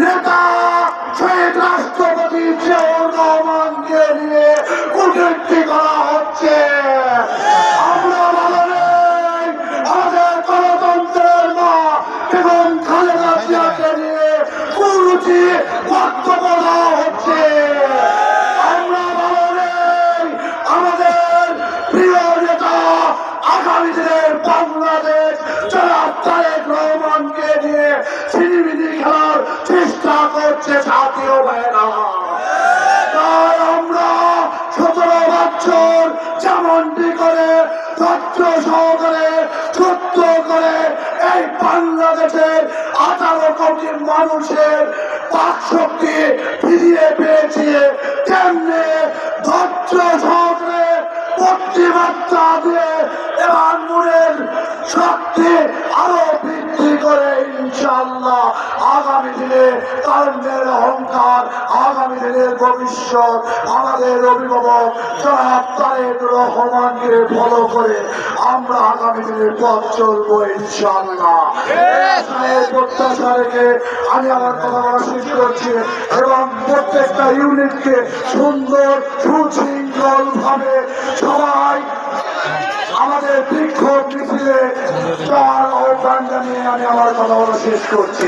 নেতা সহকারে সত্য করে এই বাংলাদেশের আঠারো কোটি মানুষের বাক শক্তি ফিরিয়ে পেয়েছে। তেমনি ধৈর্য আগামী দিনে তারুণ্যের অহংকার, আগামী দিনের ভবিষ্যৎ, আমাদের অভিভাবক রহমানকে ফলো করে আমরা আগামী দিনের পথ চলবো ইনশাল্লাহ আমি আমার কথা বলা শেষ করছি এবং প্রত্যেকটা ইউনিটকে সুন্দর সুশৃঙ্খল ভাবে সবাই আমাদের বিক্ষোভ মিছিলে তার আহ্বান জানিয়ে আমি আমার কথা বলা শেষ করছি।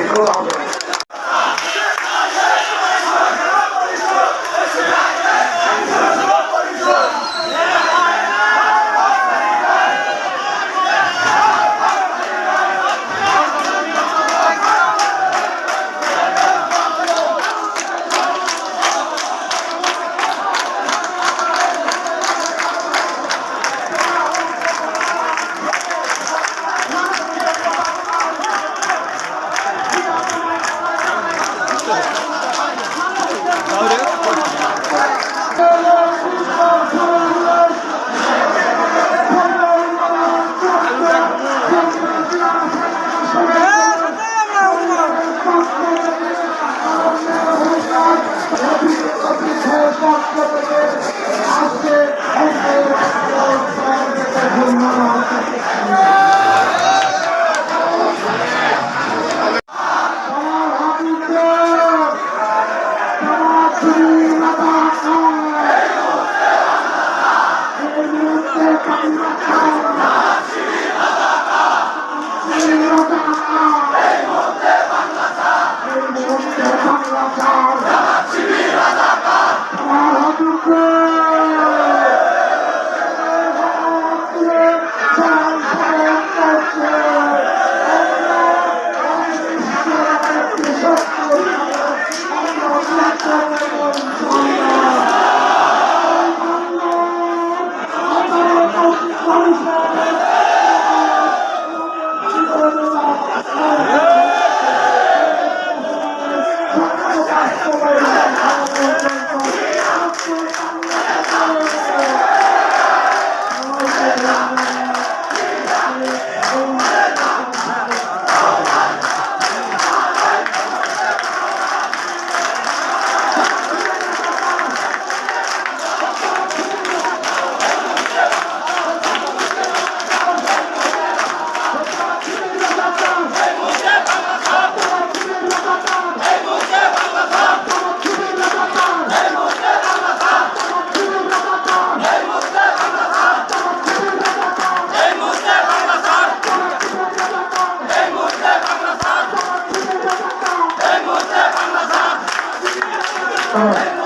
All right.